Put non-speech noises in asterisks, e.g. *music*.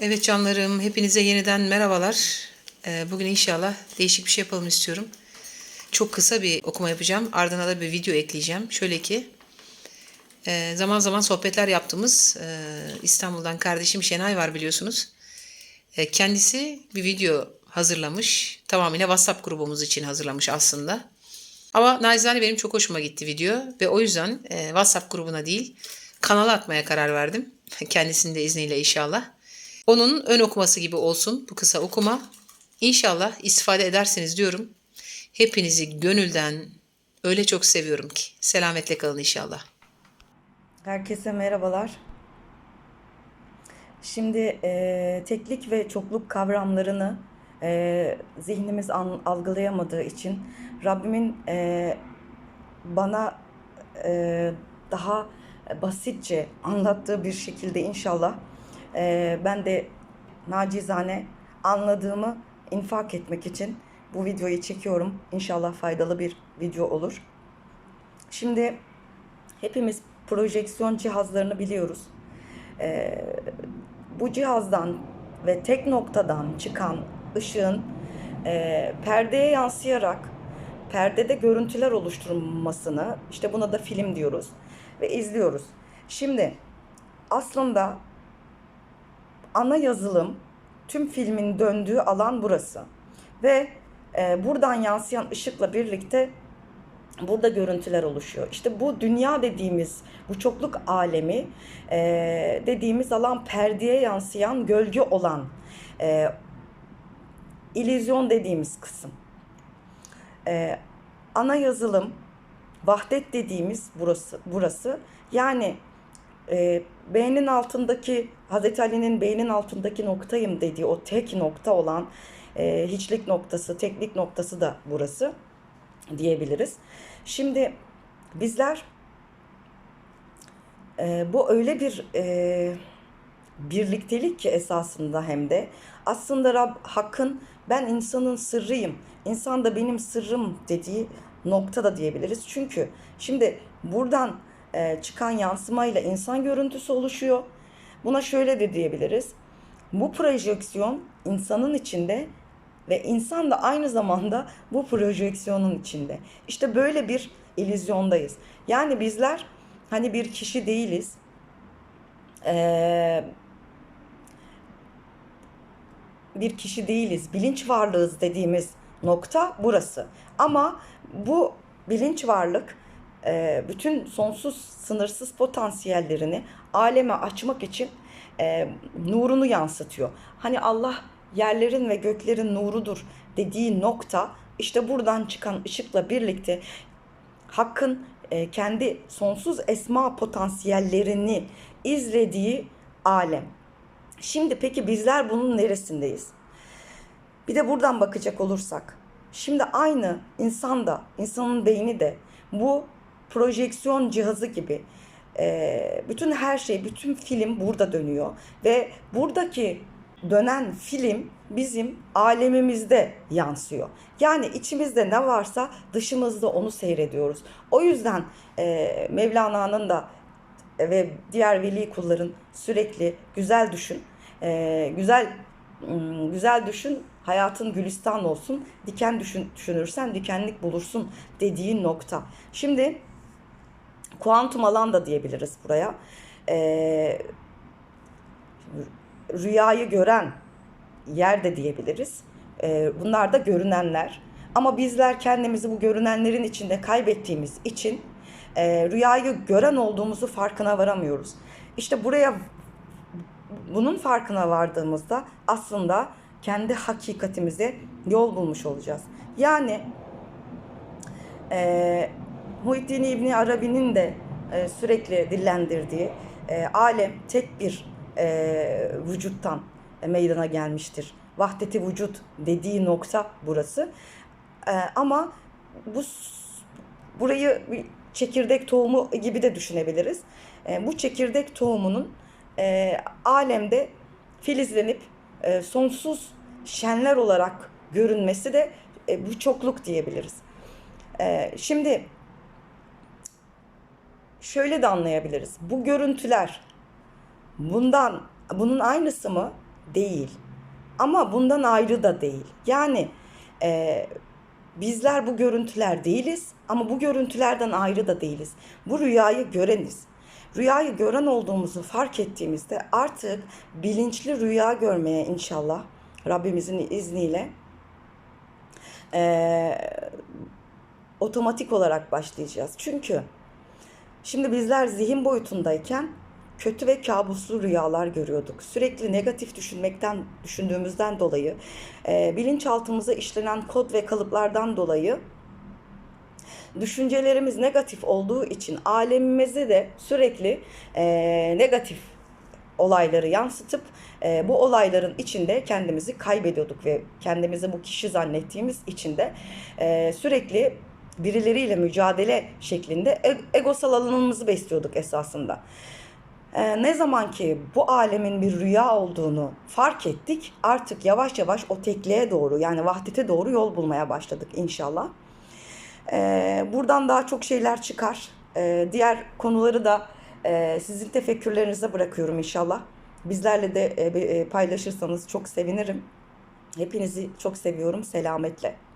Evet canlarım, hepinize yeniden merhabalar. Ee, Bugün inşallah değişik bir şey yapalım istiyorum. Çok kısa bir okuma yapacağım. Ardına da bir video ekleyeceğim. Şöyle ki, e, zaman zaman sohbetler yaptığımız e, İstanbul'dan kardeşim Şenay var biliyorsunuz. E, Kendisi bir video hazırlamış. Tamamıyla WhatsApp grubumuz için hazırlamış aslında. Ama naçizane benim çok hoşuma gitti video ve o yüzden WhatsApp grubuna değil kanala atmaya karar verdim. *laughs* Kendisinin de izniyle inşallah. Onun ön okuması gibi olsun bu kısa okuma. İnşallah istifade edersiniz diyorum. Hepinizi gönülden öyle çok seviyorum ki. Selametle kalın inşallah. Herkese merhabalar. Şimdi e, teklik ve çokluk kavramlarını e, zihnimiz an- algılayamadığı için Rabbimin e, bana e, daha basitçe anlattığı bir şekilde inşallah e, ben de nacizane anladığımı infak etmek için bu videoyu çekiyorum. İnşallah faydalı bir video olur. Şimdi hepimiz projeksiyon cihazlarını biliyoruz. Ee, bu cihazdan ve tek noktadan çıkan ışığın e, perdeye yansıyarak perdede görüntüler oluşturulmasını işte buna da film diyoruz ve izliyoruz. Şimdi aslında ana yazılım tüm filmin döndüğü alan burası ve e, buradan yansıyan ışıkla birlikte burada görüntüler oluşuyor. İşte bu dünya dediğimiz bu çokluk alemi e, dediğimiz alan perdeye yansıyan gölge olan e, illüzyon dediğimiz kısım. E, ana yazılım vahdet dediğimiz burası burası yani e, beynin altındaki Hazreti Ali'nin beynin altındaki noktayım dediği o tek nokta olan e, hiçlik noktası, teklik noktası da burası diyebiliriz. Şimdi bizler e, bu öyle bir e, birliktelik ki esasında hem de aslında Rab Hakk'ın ben insanın sırrıyım, insan da benim sırrım dediği nokta da diyebiliriz. Çünkü şimdi buradan e, çıkan yansımayla insan görüntüsü oluşuyor. Buna şöyle de diyebiliriz. Bu projeksiyon insanın içinde ve insan da aynı zamanda bu projeksiyonun içinde. İşte böyle bir illüzyondayız. Yani bizler hani bir kişi değiliz. Ee, bir kişi değiliz. Bilinç varlığız dediğimiz nokta burası. Ama bu bilinç varlık e, bütün sonsuz sınırsız potansiyellerini aleme açmak için e, nurunu yansıtıyor. Hani Allah yerlerin ve göklerin nurudur dediği nokta işte buradan çıkan ışıkla birlikte Hakk'ın e, kendi sonsuz esma potansiyellerini izlediği alem. Şimdi peki bizler bunun neresindeyiz? Bir de buradan bakacak olursak. Şimdi aynı insan da, insanın beyni de bu projeksiyon cihazı gibi e, bütün her şey, bütün film burada dönüyor. Ve buradaki dönen film bizim alemimizde yansıyor. Yani içimizde ne varsa dışımızda onu seyrediyoruz. O yüzden e, Mevlana'nın da ve diğer veli kulların sürekli güzel düşün, e, güzel güzel düşün, hayatın gülistan olsun, diken düşün, düşünürsen dikenlik bulursun dediği nokta. Şimdi kuantum alan da diyebiliriz buraya. Ee, rüyayı gören yer de diyebiliriz. Ee, bunlar da görünenler. Ama bizler kendimizi bu görünenlerin içinde kaybettiğimiz için e, rüyayı gören olduğumuzu farkına varamıyoruz. İşte buraya bunun farkına vardığımızda aslında kendi hakikatimize yol bulmuş olacağız. Yani e, Muhittin İbni Arabi'nin de e, sürekli dillendirdiği e, alem tek bir e, vücuttan e, meydana gelmiştir. Vahdeti vücut dediği nokta burası. E, ama bu burayı bir çekirdek tohumu gibi de düşünebiliriz. E, bu çekirdek tohumunun e, alemde filizlenip e, sonsuz şenler olarak görünmesi de e, bu çokluk diyebiliriz. E, şimdi şöyle de anlayabiliriz. Bu görüntüler bundan bunun aynısı mı? değil. Ama bundan ayrı da değil. Yani e, bizler bu görüntüler değiliz ama bu görüntülerden ayrı da değiliz. Bu rüyayı göreniz. Rüyayı gören olduğumuzu fark ettiğimizde artık bilinçli rüya görmeye inşallah Rabbimizin izniyle e, otomatik olarak başlayacağız. Çünkü şimdi bizler zihin boyutundayken kötü ve kabuslu rüyalar görüyorduk. Sürekli negatif düşünmekten, düşündüğümüzden dolayı, e, bilinçaltımıza işlenen kod ve kalıplardan dolayı düşüncelerimiz negatif olduğu için alemimize de sürekli e, negatif olayları yansıtıp e, bu olayların içinde kendimizi kaybediyorduk ve kendimizi bu kişi zannettiğimiz içinde e, sürekli birileriyle mücadele şeklinde e- egosal alanımızı besliyorduk esasında. E, ne zaman ki bu alemin bir rüya olduğunu fark ettik artık yavaş yavaş o tekliğe doğru yani vahdete doğru yol bulmaya başladık inşallah. Ee, buradan daha çok şeyler çıkar. Ee, diğer konuları da e, sizin tefekkürlerinize bırakıyorum inşallah. Bizlerle de e, e, paylaşırsanız çok sevinirim. Hepinizi çok seviyorum. Selametle.